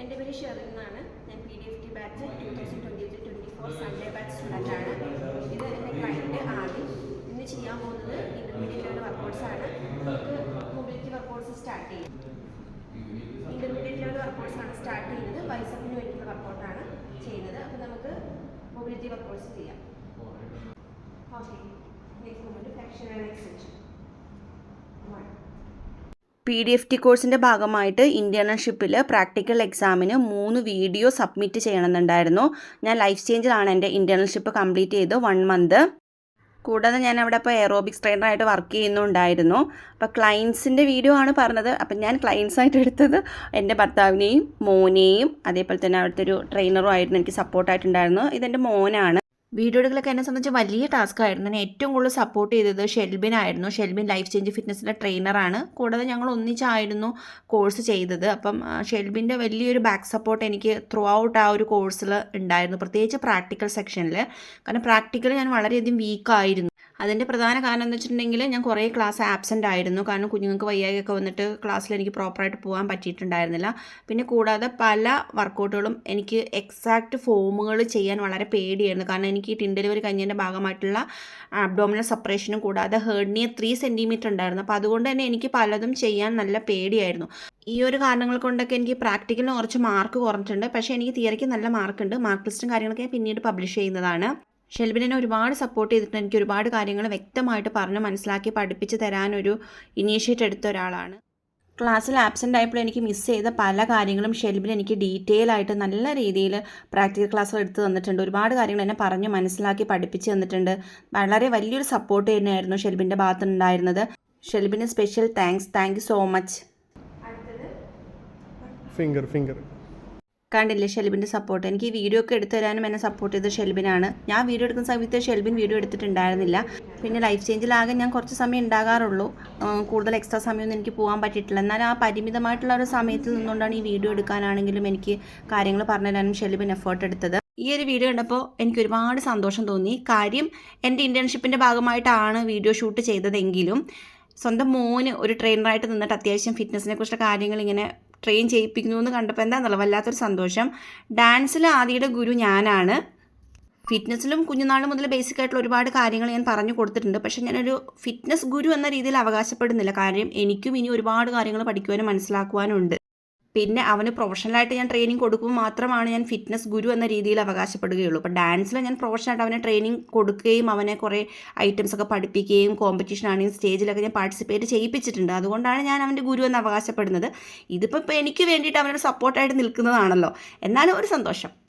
എന്റെ പേര് ഷെറിൻ എന്നാണ്. ഞാൻ P D F T batch two thousand twenty three twenty four Sunday batch സ്റ്റുഡന്റാണ് ആണ്. ഇത് എന്റെ ക്ലയന്റ് ആദ്യം ഇന്ന് ചെയ്യാൻ പോകുന്നത് ഇന്റർമീഡിയറ്റ് ലെവൽ വർക്കൗട്ട്സ് ആണ്. നമുക്ക് മൊബിലിറ്റി വർക്കൗട്ട്സ് സ്റ്റാർട്ട് ചെയ്യും. ഇന്റർമീഡിയറ്റ് ലെവൽ വർക്കൗട്ട്സ് ആണ് സ്റ്റാർട്ട് ചെയ്യുന്നത്. ബൈസപ്പിന് വർക്കൗട്ട് വർക്കൗട്ടാണ് ചെയ്യുന്നത്. അപ്പോൾ നമുക്ക് മൊബിലിറ്റി വർക്കൗട്ട്സ് ചെയ്യാം. Okay next moment flexion and extension P D F T കോഴ്സിന്റെ ഭാഗമായിട്ട് ഇന്റേണർഷിപ്പിൽ പ്രാക്ടിക്കൽ എക്സാമിന് മൂന്ന് വീഡിയോ സബ്മിറ്റ് ചെയ്യണമെന്നുണ്ടായിരുന്നു. ഞാൻ ലൈഫ് ചേഞ്ചിലാണ് എന്റെ ഇന്റേണർഷിപ്പ് കംപ്ലീറ്റ് ചെയ്ത് വൺ മന്ത് കൂടാതെ ഞാൻ അവിടെ ഇപ്പോൾ എയറോബിക്സ് ട്രെയിനറായിട്ട് വർക്ക് ചെയ്യുന്നുണ്ടായിരുന്നു. അപ്പോൾ ക്ലയൻസിന്റെ വീഡിയോ ആണ് പറഞ്ഞത്. അപ്പം ഞാൻ ക്ലയൻസായിട്ട് എടുത്തത് എന്റെ ഭർത്താവിനെയും മോനെയും അതേപോലെ തന്നെ അവിടുത്തെ ഒരു ട്രെയിനറും ആയിരുന്നു. എനിക്ക് സപ്പോർട്ടായിട്ടുണ്ടായിരുന്നു ഇതെന്റെ മോനാണ്. വീഡിയോകളൊക്കെ എന്നെ സംബന്ധിച്ച് വലിയ ടാസ്ക് ആയിരുന്നു. എന്നെ ഏറ്റവും കൂടുതൽ സപ്പോർട്ട് ചെയ്തത് ഷെൽബിൻ ആയിരുന്നു. ഷെൽബിൻ ലൈഫ് ചേഞ്ച് ഫിറ്റ്നസിന്റെ ട്രെയിനറാണ് കൂടാതെ ഞങ്ങൾ ഒന്നിച്ചായിരുന്നു കോഴ്സ് ചെയ്തത്. അപ്പം ഷെൽബിന്റെ വലിയൊരു ബാക്ക് സപ്പോർട്ട് എനിക്ക് ത്രൂ ഔട്ട് ആ ഒരു കോഴ്സിൽ ഉണ്ടായിരുന്നു. പ്രത്യേകിച്ച് പ്രാക്ടിക്കൽ സെക്ഷനിൽ കാരണം പ്രാക്ടിക്കൽ ഞാൻ വളരെയധികം വീക്കായിരുന്നു അതിന്റെ പ്രധാന കാരണം എന്ന് വെച്ചിട്ടുണ്ടെങ്കിൽ ഞാൻ കുറേ ക്ലാസ് ആബ്സെന്റ് ആയിരുന്നു. കാരണം കുഞ്ഞുങ്ങൾക്ക് വയ്യായൊക്കെ വന്നിട്ട് ക്ലാസ്സിൽ എനിക്ക് പ്രോപ്പറായിട്ട് പോകാൻ പറ്റിയിട്ടുണ്ടായിരുന്നില്ല. പിന്നെ കൂടാതെ പല വർക്കൗട്ടുകളും എനിക്ക് എക്സാക്റ്റ് ഫോമുകൾ ചെയ്യാൻ വളരെ പേടിയായിരുന്നു. കാരണം എനിക്ക് ടിൻ ഡെലിവറി കഴിഞ്ഞതിന്റെ ഭാഗമായിട്ടുള്ള അബ്ഡോമിനൽ സെപ്പറേഷനും കൂടാതെ ഹേർണിയ ത്രീ സെന്റിമീറ്റർ ഉണ്ടായിരുന്നു. അപ്പോൾ അതുകൊണ്ട് തന്നെ എനിക്ക് പലതും ചെയ്യാൻ നല്ല പേടിയായിരുന്നു. ഈ ഒരു കാരണങ്ങൾ കൊണ്ടൊക്കെ എനിക്ക് പ്രാക്ടിക്കലിന് കുറച്ച് മാർക്ക് കുറഞ്ഞിട്ടുണ്ട്. പക്ഷേ എനിക്ക് തിയറിക്ക് നല്ല മാർക്കുണ്ട് മാർക്ക് ലിസ്റ്റും കാര്യങ്ങളൊക്കെ പിന്നീട് പബ്ലിഷ് ചെയ്യുന്നതാണ്. ഷെൽബിൻ എന്നെ ഒരുപാട് സപ്പോർട്ട് ചെയ്തിട്ടുണ്ട്. എനിക്ക് ഒരുപാട് കാര്യങ്ങൾ വ്യക്തമായിട്ട് പറഞ്ഞ് മനസ്സിലാക്കി പഠിപ്പിച്ച് തരാനൊരു ഇനീഷ്യേറ്റ് എടുത്ത ഒരാളാണ്. ക്ലാസ്സിൽ ആബ്സെന്റ് ആയപ്പോൾ എനിക്ക് മിസ് ചെയ്ത പല കാര്യങ്ങളും ഷെൽബിൻ എനിക്ക് ഡീറ്റെയിൽ ആയിട്ട് നല്ല രീതിയിൽ പ്രാക്ടിക്കൽ ക്ലാസ്സുകൾ എടുത്ത് തന്നിട്ടുണ്ട്. ഒരുപാട് കാര്യങ്ങൾ എന്നെ പറഞ്ഞ് മനസ്സിലാക്കി പഠിപ്പിച്ച് തന്നിട്ടുണ്ട്. വളരെ വലിയൊരു സപ്പോർട്ട് തന്നെയായിരുന്നു ഷെൽബിന്റെ ഭാഗത്തുനിന്നുണ്ടായിരുന്നത്. ഷെൽബിന് special thanks thank you so much finger finger കണ്ടില്ലേ ഷെൽബിന്റെ സപ്പോർട്ട് എനിക്ക് ഈ വീഡിയോ ഒക്കെ എടുത്തു തരാനും എന്നെ സപ്പോർട്ട് ചെയ്ത ഷെൽബിനാണ്. ഞാൻ വീഡിയോ എടുക്കുന്ന സമയത്ത് ഷെൽബിൻ വീഡിയോ എടുത്തിട്ടുണ്ടായിരുന്നില്ല. പിന്നെ ലൈഫ് ചേഞ്ചിലാകെ ഞാൻ കുറച്ച് സമയം ഉണ്ടാകാറുള്ളൂ. കൂടുതൽ എക്സ്ട്രാ സമയമൊന്നും എനിക്ക് പോകാൻ പറ്റിയിട്ടില്ല. എന്നാൽ ആ പരിമിതമായിട്ടുള്ള ഒരു സമയത്തിൽ നിന്നുകൊണ്ടാണ് ഈ വീഡിയോ എടുക്കാനാണെങ്കിലും എനിക്ക് കാര്യങ്ങൾ പറഞ്ഞു തരാനും ഷെൽബിൻ എഫേർട്ട് എടുത്തത്. ഈ ഒരു വീഡിയോ കണ്ടപ്പോൾ എനിക്ക് ഒരുപാട് സന്തോഷം തോന്നി. കാര്യം എന്റെ ഇന്റേൺഷിപ്പിന്റെ ഭാഗമായിട്ടാണ് വീഡിയോ ഷൂട്ട് ചെയ്തതെങ്കിലും സ്വന്തം മോന് ഒരു ട്രെയിനറായിട്ട് നിന്നിട്ട് അത്യാവശ്യം ഫിറ്റ്നസിനെ കുറിച്ചുള്ള കാര്യങ്ങൾ ഇങ്ങനെ ട്രെയിൻ ചെയ്യിപ്പിക്കുന്നു എന്ന് കണ്ടപ്പോൾ എന്താണെന്നുള്ള വല്ലാത്തൊരു സന്തോഷം. ഡാൻസിൽ ആദിയുടെ ഗുരു ഞാനാണ്. ഫിറ്റ്നസ്സിലും കുഞ്ഞുനാൾ മുതൽ ബേസിക് ആയിട്ടുള്ള ഒരുപാട് കാര്യങ്ങൾ ഞാൻ പറഞ്ഞു കൊടുത്തിട്ടുണ്ട്. പക്ഷേ ഞാനൊരു ഫിറ്റ്നസ് ഗുരു എന്ന രീതിയിൽ അവകാശപ്പെടുന്നില്ല. കാര്യം എനിക്കും ഇനി ഒരുപാട് കാര്യങ്ങൾ പഠിക്കുവാനും മനസ്സിലാക്കുവാനും ഉണ്ട് പിന്നെ അവന് പ്രൊഫഷണലായിട്ട് ഞാൻ ട്രെയിനിങ് കൊടുക്കുമ്പോൾ മാത്രമാണ് ഞാൻ ഫിറ്റ്നസ് ഗുരു എന്ന രീതിയിൽ അവകാശപ്പെടുകയുള്ളൂ. അപ്പോൾ ഡാൻസിൽ ഞാൻ പ്രൊഫഷണലായിട്ട് അവനെ ട്രെയിനിങ് കൊടുക്കുകയും അവനെ കുറേ ഐറ്റംസ് ഒക്കെ പഠിപ്പിക്കുകയും കോമ്പറ്റീഷൻ ആണെങ്കിലും സ്റ്റേജിലൊക്കെ ഞാൻ പാർട്ടിസിപ്പേറ്റ് ചെയ്യിപ്പിച്ചിട്ടുണ്ട്. അതുകൊണ്ടാണ് ഞാൻ അവന്റെ ഗുരു എന്ന് അവകാശപ്പെടുന്നത്. ഇതിപ്പോൾ എനിക്ക് വേണ്ടിയിട്ട് അവനൊരു സപ്പോർട്ടായിട്ട് നിൽക്കുന്നതാണല്ലോ. എന്നാലും ഒരു സന്തോഷം.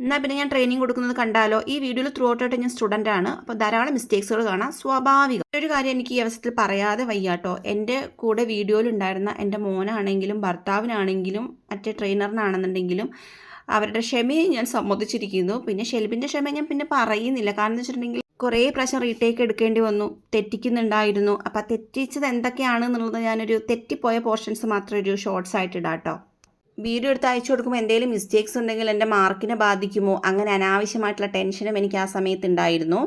എന്നാൽ പിന്നെ ഞാൻ ട്രെയിനിങ് കൊടുക്കുന്നത് കണ്ടാലോ? ഈ വീഡിയോയിൽ ത്രൂ ഔട്ടായിട്ട് ഞാൻ സ്റ്റുഡന്റ് ആണ്. അപ്പോൾ ധാരാളം മിസ്റ്റേക്സുകൾ കാണാം. സ്വാഭാവികം. ഒരു കാര്യം എനിക്ക് ഈ അവസരത്തിൽ പറയാതെ വയ്യാട്ടോ. എന്റെ കൂടെ വീഡിയോയിൽ ഉണ്ടായിരുന്ന എന്റെ മോനാണെങ്കിലും ഭർത്താവിനാണെങ്കിലും മറ്റേ ട്രെയിനറിനാണെന്നുണ്ടെങ്കിലും അവരുടെ ക്ഷമയെ ഞാൻ സമ്മതിച്ചിരിക്കുന്നു. പിന്നെ ഷെൽബിന്റെ ക്ഷമ ഞാൻ പിന്നെ പറയുന്നില്ല. കാരണം എന്ന് വെച്ചിട്ടുണ്ടെങ്കിൽ കുറേ പ്രാവശ്യം റീടേക്ക് എടുക്കേണ്ടി വന്നു. തെറ്റിക്കുന്നുണ്ടായിരുന്നു. അപ്പോൾ തെറ്റിച്ചത് എന്തൊക്കെയാണെന്നുള്ളത് ഞാനൊരു തെറ്റിപ്പോയ പോർഷൻസ് മാത്രം ഒരു ഷോർട്സ് ആയിട്ട് ഇടാം കേട്ടോ വീഡിയോ എടുത്ത് അയച്ചു കൊടുക്കുമ്പോൾ എന്തെങ്കിലും മിസ്റ്റേക്സ് ഉണ്ടെങ്കിൽ എന്റെ മാർക്കിനെ ബാധിക്കുമോ? അങ്ങനെ അനാവശ്യമായിട്ടുള്ള ടെൻഷനും എനിക്ക് ആ സമയത്ത് ഉണ്ടായിരുന്നു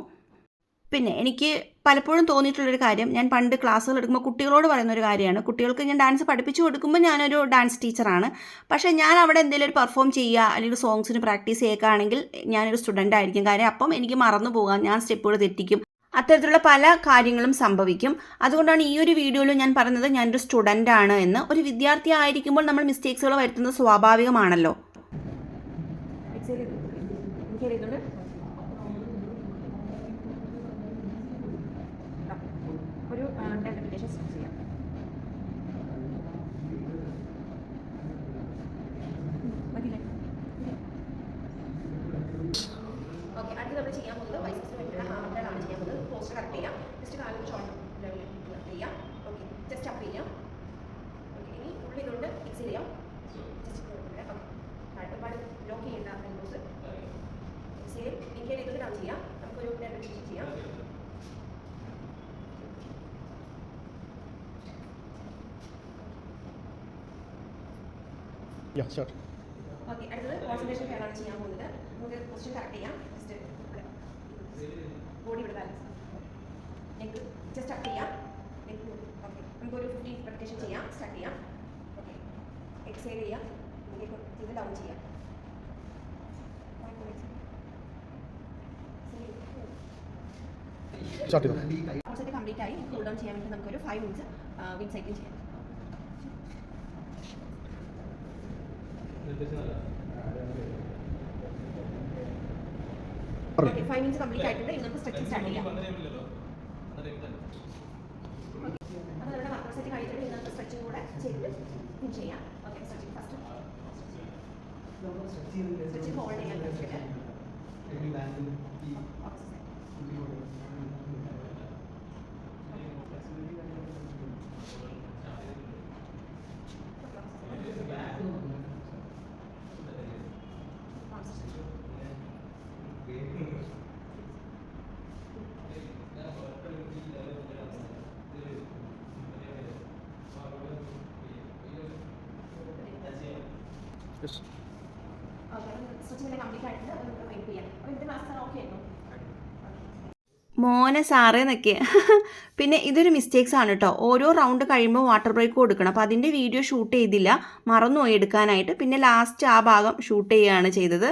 പിന്നെ എനിക്ക് പലപ്പോഴും തോന്നിയിട്ടുള്ളൊരു കാര്യം ഞാൻ പണ്ട് ക്ലാസ്സുകൾ എടുക്കുമ്പോൾ കുട്ടികളോട് പറയുന്ന ഒരു കാര്യമാണ്. കുട്ടികൾക്ക് ഞാൻ ഡാൻസ് പഠിപ്പിച്ചു കൊടുക്കുമ്പോൾ ഞാനൊരു ഡാൻസ് ടീച്ചറാണ് പക്ഷേ ഞാൻ അവിടെ എന്തെങ്കിലും ഒരു പെർഫോം ചെയ്യുക അല്ലെങ്കിൽ സോങ്സിന് പ്രാക്ടീസ് ചെയ്യുകയാണെങ്കിൽ ഞാനൊരു സ്റ്റുഡന്റ് ആയിരിക്കും. കാര്യം അപ്പം എനിക്ക് മറന്നു പോകാം. ഞാൻ സ്റ്റെപ്പുകൾ തെറ്റിക്കും. അത്തരത്തിലുള്ള പല കാര്യങ്ങളും സംഭവിക്കും. അതുകൊണ്ടാണ് ഈ ഒരു വീഡിയോയിൽ ഞാൻ പറഞ്ഞത് ഞാനൊരു സ്റ്റുഡന്റ് ആണ് എന്ന്. ഒരു വിദ്യാർത്ഥി ആയിരിക്കുമ്പോൾ നമ്മൾ മിസ്റ്റേക്സുകൾ വരുത്തുന്നത് സ്വാഭാവികമാണല്ലോ എക്സൈൽ ഇൻഹേൽ ചെയ്തുകൊണ്ട് ആ, ഒരു ടെൻ റെപ്പിറ്റേഷൻസ് ചെയ്യാം മതിയില്ലേ ഓക്കെ അടുത്ത് നമ്മൾ ചെയ്യാൻ പോകുന്നത് ബൈസെപ്സിന് വേണ്ടിയുള്ള ഹാമറിലാണ് ചെയ്യാൻ പോകുന്നത് പോസ്റ്റ് കറക്റ്റ് ചെയ്യാം ജസ്റ്റ് കാലം ഷോർട്ട് ലെവലിൽ കറക്റ്റ് ചെയ്യാം ഓക്കെ ജസ്റ്റ് അപ്പ് ചെയ്യാം ഓക്കെ ഇനി ഉള്ളിൽ ഇതുകൊണ്ട് ഫിക്സ് ചെയ്യാം. ഒരുപാട് ലോക്ക് ചെയ്യേണ്ട ഡൗൺ ചെയ്യാം. നമുക്കൊരു രണ്ട് ചെയ്യാം. യാ ഷോർ ഓക്കെ അടുത്തത് കോൺസെൻട്രേഷൻ ഫെയറാണ് ചെയ്യാൻ പോകുന്നത്. നമുക്ക് പൊസിഷൻ കറക്റ്റ് ചെയ്യാം. ജസ്റ്റ് ബോഡി ഇവിടെ ബാലൻസ് നെക്ക് ജസ്റ്റ് ചെയ്യാം. നെക്ക് ഓക്കെ നമുക്കൊരു ഫിഫ്റ്റീൻ റെപ്പിറ്റേഷൻ ചെയ്യാം. സ്റ്റാർട്ട് ചെയ്യാം. എക്സൈൽ ചെയ്യാം. ഇത് ഡൗൺ ചെയ്യാം. കുറച്ചൊക്കെ കംപ്ലീറ്റ് ആയി. കൂൾ ഡൗൺ ചെയ്യാൻ വേണ്ടി നമുക്കൊരു ഫൈവ് മിനിറ്റ്സ് വിൻ സൈക്കിൾ ചെയ്യാം. ഫൈവ് മിനിറ്റ്സ് കംപ്ലീറ്റ് ആയിട്ടുണ്ട്. നമുക്ക് സ്ട്രെച്ചിങ് സ്റ്റാർട്ട് ചെയ്യാം അപ്പോൾ നമ്മുടെ വർക്കൗട്ട് സെറ്റ് കഴിഞ്ഞിട്ട് ഇനി നമുക്ക് സ്ട്രെച്ചിങ് കൂടെ ചെയ്ത് വിൻ ചെയ്യാം okay stretching first stretching hold ചെയ്യാൻ പറ്റില്ല യെസ് സ്ട്രെച്ചിങ് കംപ്ലീറ്റ് ആയിട്ടുണ്ട് അപ്പോൾ നമുക്ക് വെയിറ്റ് ചെയ്യാം അപ്പോൾ ഇതിന്റെ മാസ്റ്റർ ഓക്കെ ആയിരുന്നു മോനെ സാറേ എന്നൊക്കെ. പിന്നെ ഇതൊരു മിസ്റ്റേക്സ് ആണ് കേട്ടോ ഓരോ റൗണ്ട് കഴിയുമ്പോൾ വാട്ടർ ബ്രേക്ക് കൊടുക്കണം. അപ്പോൾ അതിന്റെ വീഡിയോ ഷൂട്ട് ചെയ്തില്ല. മറന്നുപോയി എടുക്കാനായിട്ട്. പിന്നെ ലാസ്റ്റ് ആ ഭാഗം ഷൂട്ട് ചെയ്യുകയാണ് ചെയ്തത്.